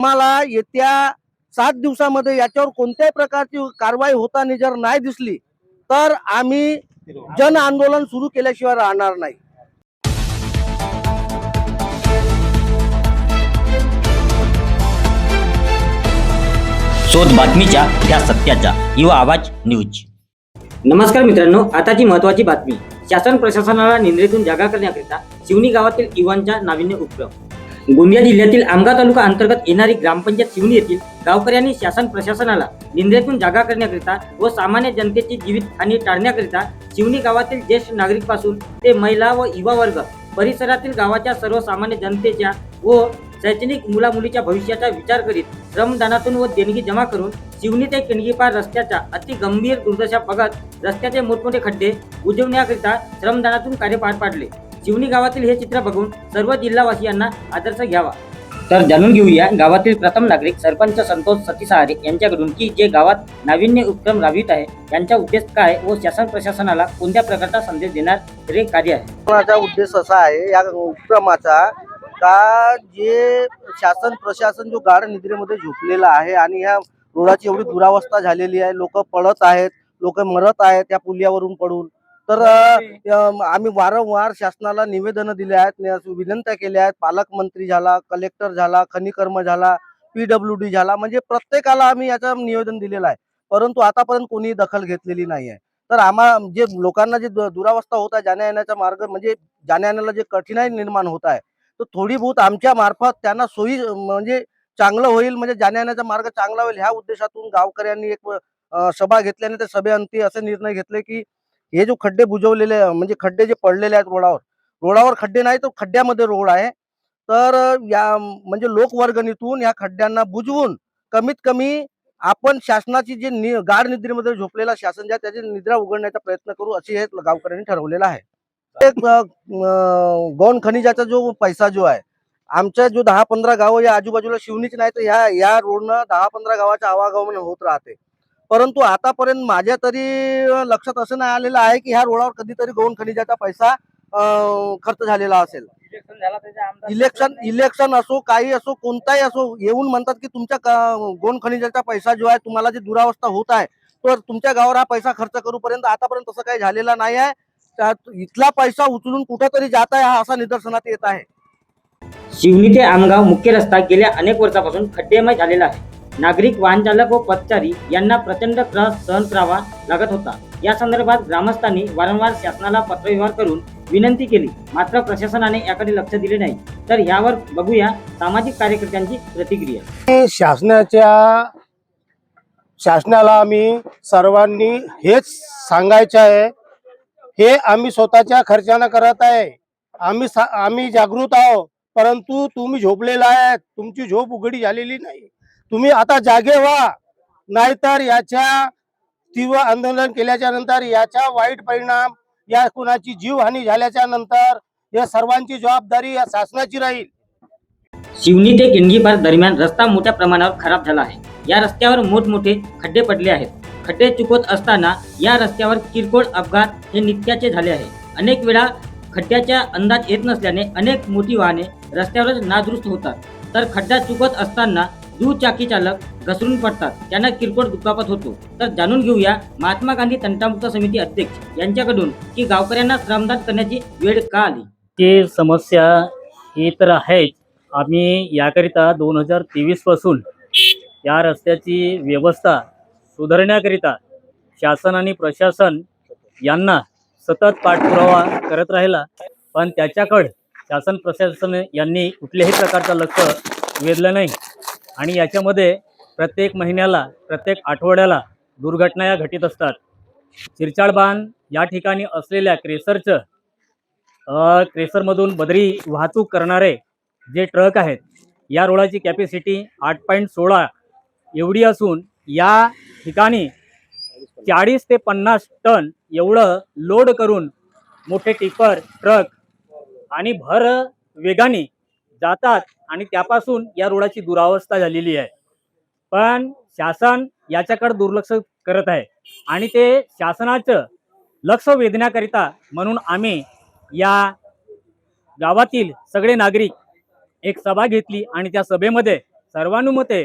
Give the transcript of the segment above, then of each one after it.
आम्हाला येत्या सात दिवसामध्ये याच्यावर कोणत्याही प्रकारची कारवाई होताना जर नाही दिसली तर आम्ही जन आंदोलन सुरू केल्याशिवाय राहणार नाही. शोध बातमीच्या त्या सत्याचा युवा आवाज न्यूज. नमस्कार मित्रांनो आताची महत्वाची बातमी. शासन प्रशासनाला निंद्रेतून जागा करण्याकरिता शिवनी गावातील युवांच्या नाविन्य उपक्रम. गोंदिया जिल्ह्यातील आमगाव तालुका अंतर्गत येणारी ग्रामपंचायत शिवनी येथील गावकऱ्यांनी शासन प्रशासनाला निंद्रेतून जागा करण्याकरिता व सामान्य जनतेची जीवित हानी टाळण्याकरिता शिवनी गावातील ज्येष्ठ नागरिकपासून ते महिला व युवा वर्ग परिसरातील गावाच्या सर्वसामान्य जनतेच्या व शैक्षणिक मुलामुलीच्या भविष्याचा विचार करीत श्रमदानातून व देणगी जमा करून शिवनी ते किणगीपार रस्त्याच्या अति गंभीर दुर्दशा बघत रस्त्याचे मोठमोठे खड्डे बुजवण्याकरिता श्रमदानातून कार्य पार पाडले. शिवनी गावातील हे चित्र बघून सर्व जिल्हावासियांना आदर्श घ्यावा. तर जाणून घेऊया गावातील प्रथम नागरिक सरपंच संतोष सतीसहारे यांच्याकडून की जे गावात नाविन्य उपक्रम राबवित आहे यांचा उद्देश काय व शासन प्रशासनाला कोणत्या प्रकारचा संदेश देणार हे कार्य आहे? उपक्रमाचा उद्देश असा आहे या उपक्रमाचा का जे शासन प्रशासन जो गाढ निद्रेमध्ये झोपलेला आहे आणि या रोडाची एवढी दुरावस्था झालेली आहे लोक पडत आहेत लोक मरत आहेत त्या पुलियावरून पडून. तर अं, आम्ही वारंवार शासनाला निवेदन दिले आहेत विनंत्या केल्या आहेत. पालकमंत्री झाला कलेक्टर झाला खनिकर्म झाला पीडब्ल्यू डी झाला म्हणजे प्रत्येकाला आम्ही याचं निवेदन दिलेलं आहे. परंतु आतापर्यंत कोणी दखल घेतलेली नाही आहे. तर आम्हा जे लोकांना जे दुरावस्था होत आहे जाण्या येण्याचा मार्ग म्हणजे जाण्या येण्याला जे कठीणाई निर्माण होत आहे तर थोडी बहुत आमच्या मार्फत त्यांना सोयी म्हणजे चांगलं होईल म्हणजे जाण्या येण्याचा मार्ग चांगला होईल ह्या उद्देशातून गावकऱ्यांनी एक सभा घेतल्याने त्या सभेअंती असे निर्णय घेतले की हे जो खड्डे बुजवलेले म्हणजे खड्डे जे पडलेले आहेत रोडावर रोडावर खड्डे नाही तर खड्ड्यामध्ये रोड आहे. तर या म्हणजे लोकवर्गणीतून या खड्ड्यांना बुजवून कमीत कमी आपण शासनाची जे नि गाढ निद्रेमध्ये झोपलेला शासन जे त्याची निद्रा उघडण्याचा प्रयत्न करू अशी हे गावकऱ्यांनी ठरवलेलं आहे. एक गौण खनिजाचा जो पैसा जो आहे आमच्या जो दहा पंधरा गावं या आजूबाजूला शिवणीच नाही तर ह्या या रोडनं दहा पंधरा गावाचं आवागमन होत राहते. परंतु आतापर्यंत माझ्या तरी लक्षात असं नाही आलेलं आहे की ह्या रोडावर कधीतरी गौण खनिजाचा पैसा खर्च झालेला असेल. इलेक्शन इलेक्शन असो काही असो कोणताही असो येऊन म्हणतात की तुमच्या गौण खनिजाचा पैसा जो आहे तुम्हाला जी दुरावस्था होत आहे तर तुमच्या गावावर हा पैसा खर्च करूपर्यंत आतापर्यंत तसं काही झालेला नाही आहे. इथला पैसा उचलून कुठंतरी जात आहे हा असा निदर्शनात येत आहे. शिवनी ते आमगाव मुख्य रस्ता गेल्या अनेक वर्षापासून खड्डेमय झालेला आहे. नागरिक वाहनचालक व पथचारी यांना प्रचंड त्रास सहन करावा लागत होता. या संदर्भात ग्रामस्थांनी वारंवार शासनाला पत्रव्यवहार करून विनंती केली. मात्र प्रशासनाने याकडे लक्ष दिले नाही. तर यावर बघूया सामाजिक कार्यकर्त्यांची प्रतिक्रिया. शासनाच्या शासनाला आम्ही सर्वांनी हेच सांगायचं आहे. हे आम्ही स्वतःच्या खर्चानं करत आहे. आम्ही आम्ही जागृत आहोत. परंतु तुम्ही झोपलेला आहे तुमची झोप उघडी झालेली नाही. तुम्ही आता जागे व्हा. नाहीतर याच्या तीव्र आंदोलन केल्याच्यानंतर याचा वाईट परिणाम या कुणाची जीवहानी झाल्याच्यानंतर या सर्वांची जबाबदारी या शासनाची राहील. शिवनी ते किणगीपार दरम्यान रस्ता मोठ्या प्रमाणावर खराब झाला आहे. या रस्त्यावर मोठमोठे खड्डे पडले आहेत. खड्डे चुकवत असताना या रस्त्यावर किरकोळ अपघात हे नित्याचे झाले आहे. अनेक वेळा खड्ड्याच्या अंदाज येत नसल्याने अनेक मोठी वाहने रस्त्यावरच नादुरुस्त होतात. तर खड्डा चुकत असताना दुचाकी चालक घसरून पडतात. त्यांना किरकोळ दुखापत होतो. तर जाणून घेऊया महात्मा गांधी तंटामुक्त समिती अध्यक्ष यांच्याकडून की गावकऱ्यांना श्रमदान करण्याची वेळ का आली? ती समस्या ही तर आहेच. आम्ही याकरिता दोन हजार तेवीसपासून या रस्त्याची व्यवस्था सुधारण्याकरिता शासन आणि प्रशासन यांना सतत पाठपुरावा करत राहिला. पण त्याच्याकडं शासन प्रशासन यांनी कुठल्याही प्रकारचं लक्ष वेधलं नाही. आणि याच्यामध्ये प्रत्येक महिन्याला प्रत्येक आठवड्याला दुर्घटना या घटित असतात. चिरचाळ बांध या ठिकाणी असलेल्या क्रेसरचं क्रेसरमधून बदरी वाहतूक करणारे जे ट्रक आहेत या रोडाची कॅपॅसिटी आठ पॉईंट सोळा एवढी असून या ठिकाणी चाळीस ते पन्नास टन एवढं लोड करून मोठे टिपर ट्रक आणि भर वेगाने जातात आणि त्यापासून या रोडाची दुरावस्था झालेली आहे. पण शासन याच्याकडे दुर्लक्ष करत आहे आणि ते शासनाचं लक्ष वेधण्याकरिता म्हणून आम्ही या गावातील सगळे नागरिक एक सभा घेतली आणि त्या सभेमध्ये सर्वानुमते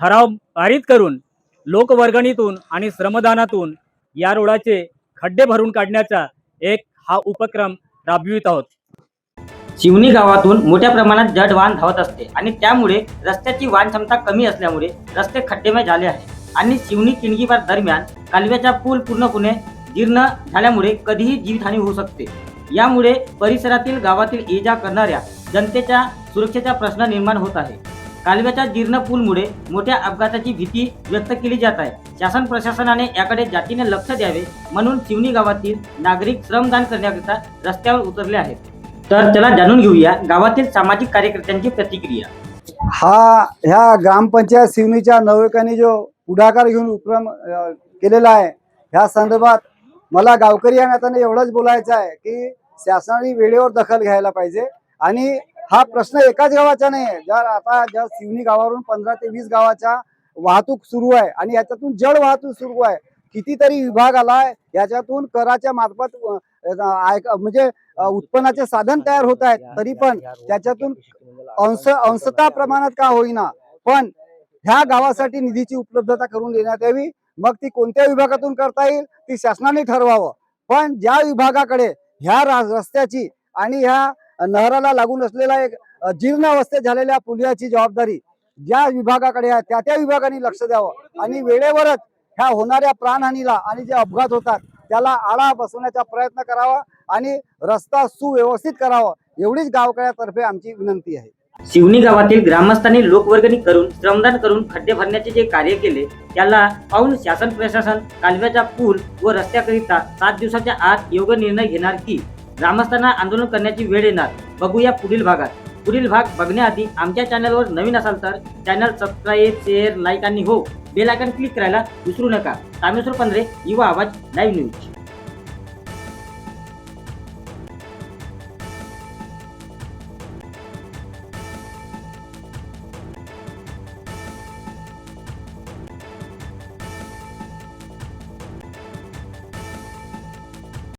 ठराव पारित करून लोकवर्गणीतून आणि श्रमदानातून या रोडाचे खड्डे भरून काढण्याचा एक हा उपक्रम राबवित आहोत. शिवनी गावातून मोठ्या प्रमाणात जड वाहन धावत असते आणि त्यामुळे रस्त्याची वाहन क्षमता कमी असल्यामुळे रस्ते खड्डेमय झाले आहे आणि शिवनी किणगीवार दरम्यान कालव्याचा पूल पूर्णपणे जीर्ण झाल्यामुळे कधीही जीवितहानी होऊ शकते. यामुळे परिसरातील गावातील ये जा करणाऱ्या जनतेच्या सुरक्षेचा प्रश्न निर्माण होत आहे. कालव्याच्या जीर्ण पूलमुळे मोठ्या अपघाताची भीती व्यक्त केली जात आहे. शासन प्रशासनाने याकडे जातीने लक्ष द्यावे म्हणून शिवनी गावातील नागरिक श्रमदान करण्याकरिता रस्त्यावर उतरले आहेत. तर त्याला जाणून घेऊया गावातील सामाजिक कार्यकर्त्यांची प्रतिक्रिया. हा ह्या ग्रामपंचायत शिवनीच्या नवयुवकांनी जो पुढाकार घेऊन उपक्रम केलेला आहे ह्या संदर्भात मला गावकरी या नात्याने एवढंच बोलायचं आहे की शासनाने वेळेवर दखल घ्यायला पाहिजे. आणि हा प्रश्न एकाच गावाचा नाही आहे. जर आता ज्या शिवनी गावावरून पंधरा ते वीस गावाच्या वाहतूक सुरू आहे आणि याच्यातून जड वाहतूक सुरू आहे कितीतरी विभाग आलाय याच्यातून कराच्या मार्फत म्हणजे उत्पन्नाचे साधन तयार होत आहेत तरी पण त्याच्यातून अंश अंशता प्रमाणात का होईना. पण ह्या गावासाठी निधीची उपलब्धता करून देण्यात यावी. मग ती कोणत्या विभागातून करता येईल ती शासनाने ठरवावं. पण ज्या विभागाकडे ह्या रस्त्याची आणि ह्या नहराला लागून असलेला एक जीर्ण अवस्थेत झालेल्या पुलियाची जबाबदारी ज्या विभागाकडे आहे त्या त्या विभागाने लक्ष द्यावं. आणि वेळेवरच ह्या होणाऱ्या प्राणहानीला आणि जे अपघात होतात त्याला आळा बसवण्याचा प्रयत्न करावा आणि रस्ता सुव्यवस्थित करावा एवढीच गावकऱ्यातर्फे आमची विनंती आहे. शिवनी गावातील ग्रामस्थांनी लोकवर्गणी करून श्रमदान करून खड्डे भरण्याचे जे कार्य केले त्याला पाहून शासन प्रशासन कालव्याचा पूल व रस्त्याकरिता सात दिवसाच्या आत योग्य निर्णय घेणार की ग्रामस्थांना आंदोलन करण्याची वेळ येणार. बघूया पुढील भागात. पुढील भाग बघण्याआधी आमच्या चॅनलवर नवीन असाल तर चॅनल सबस्क्राईब शेअर लाईक आणि हो बेल आयकॉन क्लिक करायला विसरू नका. तामेश्वर पंधरे युवा आवाज लाईव्ह न्यूज.